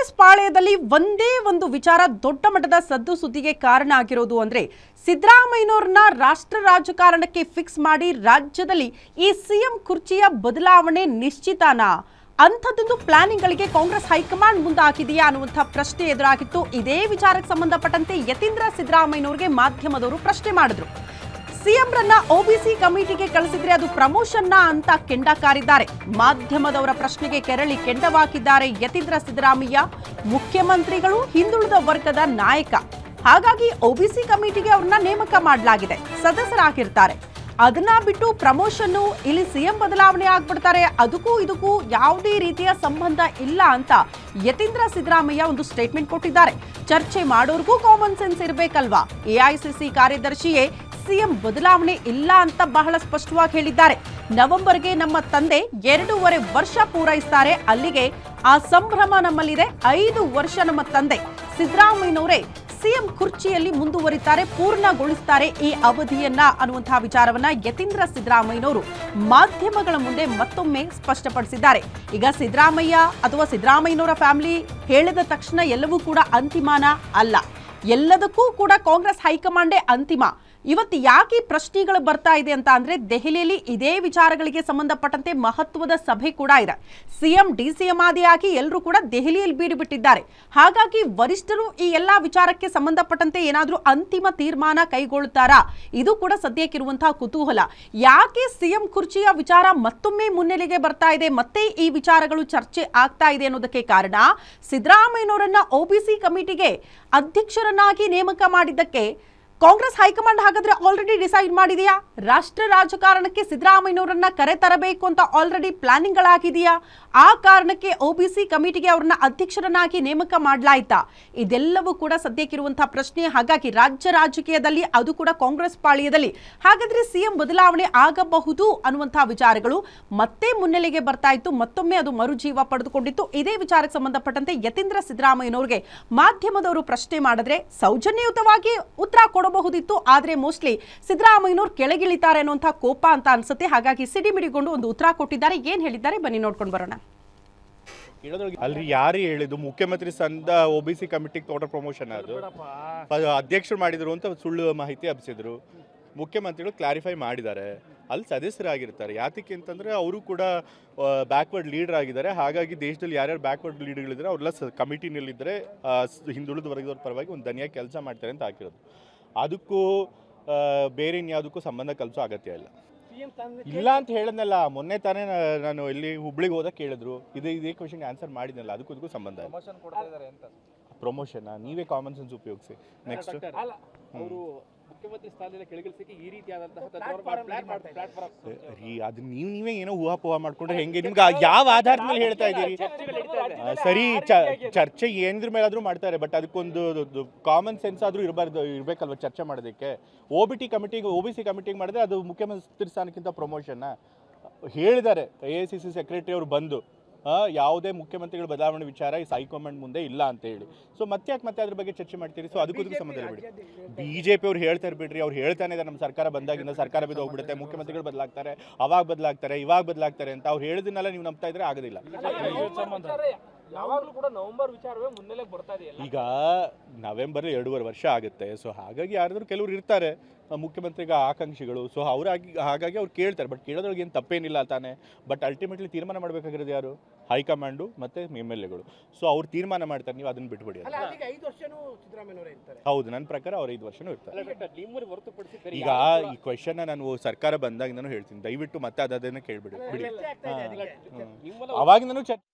ಕಾಂಗ್ರೆಸ್ ಪಾಳೆಯದಲ್ಲಿ ಒಂದೇ ಒಂದು ವಿಚಾರ ದೊಡ್ಡ ಮಟ್ಟದ ಸದ್ದು ಸುದ್ದಿಗೆ ಕಾರಣ ಆಗಿರೋದು ಅಂದ್ರೆ ಸಿದ್ದರಾಮಯ್ಯನವ್ರನ್ನ ರಾಷ್ಟ್ರ ರಾಜಕಾರಣಕ್ಕೆ ಫಿಕ್ಸ್ ಮಾಡಿ ರಾಜ್ಯದಲ್ಲಿ ಈ ಸಿಎಂ ಕುರ್ಚಿಯ ಬದಲಾವಣೆ ನಿಶ್ಚಿತನಾ? ಅಂಥದ್ದೊಂದು ಪ್ಲಾನಿಂಗ್ಗಳಿಗೆ ಕಾಂಗ್ರೆಸ್ ಹೈಕಮಾಂಡ್ ಮುಂದಾಕಿದೆಯಾ ಅನ್ನುವಂಥ ಪ್ರಶ್ನೆ ಎದುರಾಗಿತ್ತು. ಇದೇ ವಿಚಾರಕ್ಕೆ ಸಂಬಂಧಪಟ್ಟಂತೆ ಯತೀಂದ್ರ ಸಿದ್ದರಾಮಯ್ಯನವ್ರಿಗೆ ಮಾಧ್ಯಮದವರು ಪ್ರಶ್ನೆ ಮಾಡಿದ್ರು. ಸಿಎಂರನ್ನ ಒಬಿಸಿ ಕಮಿಟಿಗೆ ಕಳಿಸಿದ್ರೆ ಅದು ಪ್ರಮೋಷನ್ನ ಅಂತ ಕೆಂಡ ಕಾರಿದ್ದಾರೆ ಮಾಧ್ಯಮದವರ ಪ್ರಶ್ನೆಗೆ ಕೆರಳಿ ಕೆಂಡವಾಕಿದ್ದಾರೆ ಯತೀಂದ್ರ ಸಿದ್ದರಾಮಯ್ಯ. ಮುಖ್ಯಮಂತ್ರಿಗಳು ಹಿಂದುಳಿದ ವರ್ಗದ ನಾಯಕ. ಹಾಗಾಗಿ ಒಬಿಸಿ ಕಮಿಟಿಗೆ ಅವ್ರನ್ನ ನೇಮಕ ಮಾಡಲಾಗಿದೆ. ಸದಸ್ಯರಾಗಿರ್ತಾರೆ. ಅದನ್ನ ಬಿಟ್ಟು ಪ್ರಮೋಷನ್ನು ಇಲ್ಲಿ ಸಿಎಂ ಬದಲಾವಣೆ ಆಗ್ಬಿಡ್ತಾರೆ. ಅದಕ್ಕೂ ಇದಕ್ಕೂ ಯಾವುದೇ ರೀತಿಯ ಸಂಬಂಧ ಇಲ್ಲ ಅಂತ ಯತೀಂದ್ರ ಸಿದ್ದರಾಮಯ್ಯ ಒಂದು ಸ್ಟೇಟ್ಮೆಂಟ್ ಕೊಟ್ಟಿದ್ದಾರೆ. ಚರ್ಚೆ ಮಾಡೋರ್ಗೂ ಕಾಮನ್ ಸೆನ್ಸ್ ಇರಬೇಕಲ್ವಾ? ಎಐಸಿಸಿ ಕಾರ್ಯದರ್ಶಿಯೇ ಸಿಎಂ ಬದಲಾವಣೆ ಇಲ್ಲ ಅಂತ ಬಹಳ ಸ್ಪಷ್ಟವಾಗಿ ಹೇಳಿದ್ದಾರೆ. ನವೆಂಬರ್ಗೆ ನಮ್ಮ ತಂದೆ ಎರಡೂವರೆ ವರ್ಷ ಪೂರೈಸ್ತಾರೆ. ಅಲ್ಲಿಗೆ ಆ ಸಂಭ್ರಮ ನಮ್ಮಲ್ಲಿದೆ. ಐದು ವರ್ಷ ನಮ್ಮ ತಂದೆ ಸಿದ್ದರಾಮಯ್ಯನವರೇ ಸಿಎಂ ಕುರ್ಚಿಯಲ್ಲಿ ಮುಂದುವರಿತಾರೆ, ಪೂರ್ಣಗೊಳಿಸ್ತಾರೆ ಈ ಅವಧಿಯನ್ನ ಅನ್ನುವಂತಹ ವಿಚಾರವನ್ನ ಯತೀಂದ್ರ ಸಿದ್ದರಾಮಯ್ಯನವರು ಮಾಧ್ಯಮಗಳ ಮುಂದೆ ಮತ್ತೊಮ್ಮೆ ಸ್ಪಷ್ಟಪಡಿಸಿದ್ದಾರೆ. ಈಗ ಸಿದ್ದರಾಮಯ್ಯ ಅಥವಾ ಸಿದ್ದರಾಮಯ್ಯನವರ ಫ್ಯಾಮಿಲಿ ಹೇಳಿದ ತಕ್ಷಣ ಎಲ್ಲವೂ ಕೂಡ ಅಂತಿಮಾನ ಅಲ್ಲ. ಎಲ್ಲದಕ್ಕೂ ಕೂಡ ಕಾಂಗ್ರೆಸ್ ಹೈಕಮಾಂಡೇ ಅಂತಿಮ. ಇವತ್ತು ಯಾಕೆ ಈ ಪ್ರಶ್ನೆಗಳು ಬರ್ತಾ ಇದೆ ಅಂತ ಅಂದ್ರೆ ದೆಹಲಿಯಲ್ಲಿ ಇದೇ ವಿಚಾರಗಳಿಗೆ ಸಂಬಂಧಪಟ್ಟಂತೆ ಮಹತ್ವದ ಸಭೆ ಕೂಡ ಇದೆ. ಸಿಎಂ ಡಿಸಿಎಂ ಆದಿಯಾಗಿ ಎಲ್ಲರೂ ಕೂಡ ದೆಹಲಿಯಲ್ಲಿ ಬೀಡು ಬಿಟ್ಟಿದ್ದಾರೆ. ಹಾಗಾಗಿ ವರಿಷ್ಠರು ಈ ಎಲ್ಲಾ ವಿಚಾರಕ್ಕೆ ಸಂಬಂಧಪಟ್ಟಂತೆ ಏನಾದರೂ ಅಂತಿಮ ತೀರ್ಮಾನ ಕೈಗೊಳ್ಳುತ್ತಾರಾ? ಇದು ಕೂಡ ಸದ್ಯಕ್ಕಿರುವಂತಹ ಕುತೂಹಲ. ಯಾಕೆ ಸಿಎಂ ಕುರ್ಚಿಯ ವಿಚಾರ ಮತ್ತೊಮ್ಮೆ ಮುನ್ನೆಲೆಗೆ ಬರ್ತಾ ಇದೆ, ಮತ್ತೆ ಈ ವಿಚಾರಗಳು ಚರ್ಚೆ ಆಗ್ತಾ ಇದೆ ಅನ್ನೋದಕ್ಕೆ ಕಾರಣ ಸಿದ್ದರಾಮಯ್ಯನವರನ್ನ ಒಬಿಸಿ ಕಮಿಟಿಗೆ ಅಧ್ಯಕ್ಷರನ್ನಾಗಿ ನೇಮಕ ಮಾಡಿದ್ದಕ್ಕೆ ಕಾಂಗ್ರೆಸ್ ಹೈಕಮಾಂಡ್ ಹಾಗಾದ್ರೆ ಆಲ್ರೆಡಿ ಡಿಸೈಡ್ ಮಾಡಿದೆಯಾ? ರಾಷ್ಟ್ರ ರಾಜಕಾರಣಕ್ಕೆ ಸಿದ್ದರಾಮಯ್ಯನವರನ್ನ ಕರೆ ತರಬೇಕು ಅಂತ ಆಲ್ರೆಡಿ ಪ್ಲಾನಿಂಗ್ಗಳಾಗಿದೆಯಾ ಆ ಕಾರಣಕ್ಕೆ ಒಬಿಸಿ ಕಮಿಟಿಗೆ ಅವರನ್ನ ಅಧ್ಯಕ್ಷರನ್ನಾಗಿ ನೇಮಕ ಮಾಡಲಾಯ್ತಾ? ಇದೆಲ್ಲವೂ ಕೂಡ ಸದ್ಯಕ್ಕಿರುವಂತಹ ಪ್ರಶ್ನೆ. ಹಾಗಾಗಿ ರಾಜ್ಯ ರಾಜಕೀಯದಲ್ಲಿ ಅದು ಕೂಡ ಕಾಂಗ್ರೆಸ್ ಪಾಳ್ಯದಲ್ಲಿ. ಹಾಗಾದ್ರೆ ಸಿಎಂ ಬದಲಾವಣೆ ಆಗಬಹುದು ಅನ್ನುವಂತಹ ವಿಚಾರಗಳು ಮತ್ತೆ ಮುನ್ನೆಲೆಗೆ ಬರ್ತಾ ಇತ್ತು. ಮತ್ತೊಮ್ಮೆ ಅದು ಮರುಜೀವ ಪಡೆದುಕೊಂಡಿತ್ತು. ಇದೇ ವಿಚಾರಕ್ಕೆ ಸಂಬಂಧಪಟ್ಟಂತೆ ಯತೀಂದ್ರ ಸಿದ್ದರಾಮಯ್ಯನವರಿಗೆ ಮಾಧ್ಯಮದವರು ಪ್ರಶ್ನೆ ಮಾಡಿದ್ರೆ ಸೌಜನ್ಯಯುತವಾಗಿ ಉತ್ತರ ಕೊಡಬಹುದಿತ್ತು ಆದ್ರೆ ಮೋಸ್ಟ್ಲಿ ಸಿದ್ದರಾಮಯ್ಯನವರು ಕೆಳಗಿಳಿತಾರೆ ಅನ್ನುವಂಥ ಕೋಪ ಅಂತ ಅನ್ಸುತ್ತೆ. ಹಾಗಾಗಿ ಸಿಡಿಮಿಡಿಗೊಂಡು ಒಂದು ಉತ್ತರ ಕೊಟ್ಟಿದ್ದಾರೆ. ಏನ್ ಹೇಳಿದ್ದಾರೆ? ಬನ್ನಿ ನೋಡ್ಕೊಂಡು ಬರೋಣ. ಅಲ್ರಿ ಯಾರು ಹೇಳಿದ್ದು ಮುಖ್ಯಮಂತ್ರಿ ಸಂದ ಒ ಬಿ ಸಿ ಕಮಿಟಿಗೆ ತೋಟ ಪ್ರಮೋಷನ್ ಅದು. ಅಧ್ಯಕ್ಷರು ಮಾಡಿದ್ರು ಅಂತ ಸುಳ್ಳು ಮಾಹಿತಿ ಹಬ್ಬಿಸಿದ್ರು ಮುಖ್ಯಮಂತ್ರಿಗಳು ಕ್ಲಾರಿಫೈ ಮಾಡಿದ್ದಾರೆ. ಅಲ್ಲಿ ಸದಸ್ಯರಾಗಿರ್ತಾರೆ. ಯಾತಕ್ಕೆ ಅಂತಂದರೆ ಅವರು ಕೂಡ ಬ್ಯಾಕ್ವರ್ಡ್ ಲೀಡರ್ ಆಗಿದ್ದಾರೆ. ಹಾಗಾಗಿ ದೇಶದಲ್ಲಿ ಯಾರ್ಯಾರು ಬ್ಯಾಕ್ವರ್ಡ್ ಲೀಡರ್ಗಳಿದ್ದಾರೆ ಅವರೆಲ್ಲ ಸ ಕಮಿಟಿನಲ್ಲಿದ್ದರೆ ಹಿಂದುಳಿದ ವರ್ಗದವ್ರ ಪರವಾಗಿ ಒಂದು ದನಿಯಾಗಿ ಕೆಲಸ ಮಾಡ್ತಾರೆ ಅಂತ ಹಾಕಿರೋದು. ಅದಕ್ಕೂ ಬೇರೆ ಇನ್ಯಾವುದಕ್ಕೂ ಸಂಬಂಧ ಕಲಿಸೋ ಅಗತ್ಯ ಇಲ್ಲ. ಇಲ್ಲ ಅಂತ ಹೇಳಿದ್ನಲ್ಲ ಮೊನ್ನೆ ತಾನೇ ನಾನು ಇಲ್ಲಿ ಹುಬ್ಳಿಗೆ ಹೋದಾಗ ಕೇಳಿದ್ರು. ಇದು ಇದೇ ಕ್ವಶನ್ಗೆ ಆನ್ಸರ್ ಮಾಡಿದ್ನಲ್ಲ ಅದಕ್ಕೂ ಇದಕ್ಕೂ ಸಂಬಂಧ ಇಲ್ಲ. ಪ್ರಮೋಷನ್ ನೀವೇ ಕಾಮನ್ ಸೆನ್ಸ್ ಉಪಯೋಗಿಸಿ. ನೆಕ್ಸ್ಟ್ ಮುಖ್ಯಮಂತ್ರಿ ಸ್ಥಾನದಿಂದ ಕೆಳಗಿಳಿಸಕ್ಕೆ ಈ ರೀತಿಯಾದಂತಹ ರೀ ಅದು ನೀವು ನೀವೇ ಏನೋ ಊಹಾಪೋಹ ಮಾಡ್ಕೊಂಡ್ರೆ ಹೆಂಗೆ? ನಿಮ್ಗೆ ಯಾವ ಆಧಾರದ ಮೇಲೆ ಹೇಳ್ತಾ ಇದ್ದೀರಿ? ಸರಿ ಚರ್ಚೆ ಏನಿದ್ರ ಮೇಲಾದ್ರೂ ಮಾಡ್ತಾರೆ ಬಟ್ ಅದಕ್ಕೊಂದು ಕಾಮನ್ ಸೆನ್ಸ್ ಆದ್ರೂ ಇರಬಾರ್ದು ಇರಬೇಕಲ್ವ ಚರ್ಚೆ ಮಾಡೋದಕ್ಕೆ? ಒ ಬಿ ಟಿ ಕಮಿಟಿಗೆ ಒ ಬಿ ಸಿ ಕಮಿಟಿಗೆ ಮಾಡಿದ್ರೆ ಅದು ಮುಖ್ಯಮಂತ್ರಿ ಸ್ಥಾನಕ್ಕಿಂತ ಪ್ರಮೋಷನ್ನ ಹೇಳಿದ್ದಾರೆ A I C C secretary ಅವರು ಬಂದು. ಯಾವುದೇ ಮುಖ್ಯಮಂತ್ರಿಗಳ ಬದಲಾವಣೆ ವಿಚಾರ ಈ ಹೈಕಮಾಂಡ್ ಮುಂದೆ ಇಲ್ಲ ಅಂತ ಹೇಳಿ ಸೊ ಮತ್ತೆ ಯಾಕೆ ಮತ್ತೆ ಅದ್ರ ಬಗ್ಗೆ ಚರ್ಚೆ ಮಾಡ್ತೀರಿ ಸೊ ಅದಕ್ಕೂ ಸಂಬಂಧ ಬಿಡಿ ಬಿ ಜೆ ಪಿ ಅವ್ರು ಹೇಳ್ತಾರೆ ಬಿಡ್ರಿ ಅವ್ರು ಹೇಳ್ತಾನೆ ಇದ್ದಾರೆ ನಮ್ಮ ಸರ್ಕಾರ ಬಂದಾಗಿಂದ ಸರ್ಕಾರ ಬಿದ್ದು ಹೋಗ್ಬಿಡುತ್ತೆ ಮುಖ್ಯಮಂತ್ರಿಗಳು ಬದಲಾಗ್ತಾರೆ ಅವಾಗ ಬದಲಾಗ್ತಾರೆ ಇವಾಗ ಬದಲಾಗ್ತಾರೆ ಅಂತ ಅವ್ರು ಹೇಳಿದ್ನೆಲ್ಲ ನೀವು ನಂಬ್ತಾ ಇದ್ರೆ ಆಗೋದಿಲ್ಲ ಯಾವಾಗಲೂ ಕೂಡ ನವೆಂಬರ್ ವಿಚಾರವೇ ಮುನ್ನೆಲೆ ಬರ್ತಾ ಇದೆಯಲ್ಲ. ಈಗ ನವೆಂಬರ್ ಎರಡೂವರೆ ವರ್ಷ ಆಗುತ್ತೆ. ಸೊ ಹಾಗಾಗಿ ಯಾರಾದರೂ ಕೆಲವ್ರು ಇರ್ತಾರೆ. ಮುಖ್ಯಮಂತ್ರಿಗ ಆಕಾಂಕ್ಷಿಗಳು. ಸೊ ಅವ್ರಾಗಿ ಹಾಗಾಗಿ ಅವ್ರು ಕೇಳ್ತಾರೆ. ಬಟ್ ಕೇಳೋದ್ರೊಳಗೆ ಏನು ತಪ್ಪೇನಿಲ್ಲ ತಾನೇ. ಬಟ್ ಅಲ್ಟಿಮೇಟ್ಲಿ ತೀರ್ಮಾನ ಮಾಡಬೇಕಾಗಿರೋದು ಯಾರು? ಹೈಕಮಾಂಡು ಮತ್ತು ಎಂ ಎಲ್ ಎಗಳು ಸೊ ಅವ್ರು ತೀರ್ಮಾನ ಮಾಡ್ತಾರೆ. ನೀವು ಅದನ್ನ ಬಿಟ್ಬಿಡಿ ಹೌದು. ನನ್ನ ಪ್ರಕಾರ ಅವ್ರು ಐದು ವರ್ಷನೂ ಇರ್ತಾರೆ. ಈಗ ಈ ಕ್ವೆಶನ್ ನಾನು ಸರ್ಕಾರ ಬಂದಾಗ ನಾನು ಹೇಳ್ತೀನಿ. ದಯವಿಟ್ಟು ಮತ್ತೆ ಅದನ್ನು ಕೇಳ್ಬಿಡಿ. ಬಿಡಿ. ಅವಾಗಿಂದನೂ ಚರ್ಚೆ